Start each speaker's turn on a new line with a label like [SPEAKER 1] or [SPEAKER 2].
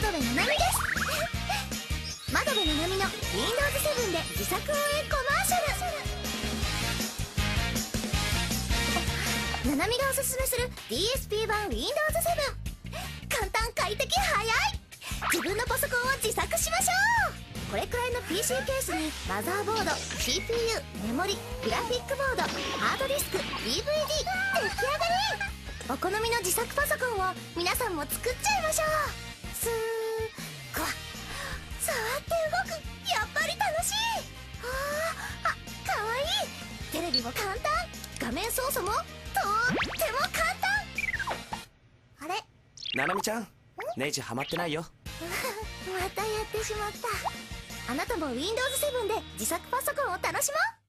[SPEAKER 1] 部ななみの Windows 7で自作応援コマーシャル。ななみがおすすめする DSP 版 Windows 7簡単快適早い。自分のパソコンを自作しましょう。これくらいの PC ケースにマザーボード CPU メモリグラフィックボードハードディスク DVD 出来上がり。お好みの自作パソコンを皆さんも作っちゃいましょう。スーこわ触って動く。やっぱり楽しい。あーあかわい。いテレビも簡単画面操作もとっても簡単。あれ
[SPEAKER 2] ななみちゃんネジハマってないよ。
[SPEAKER 1] またやってしまった。あなたも Windows 7で自作パソコンを楽しもう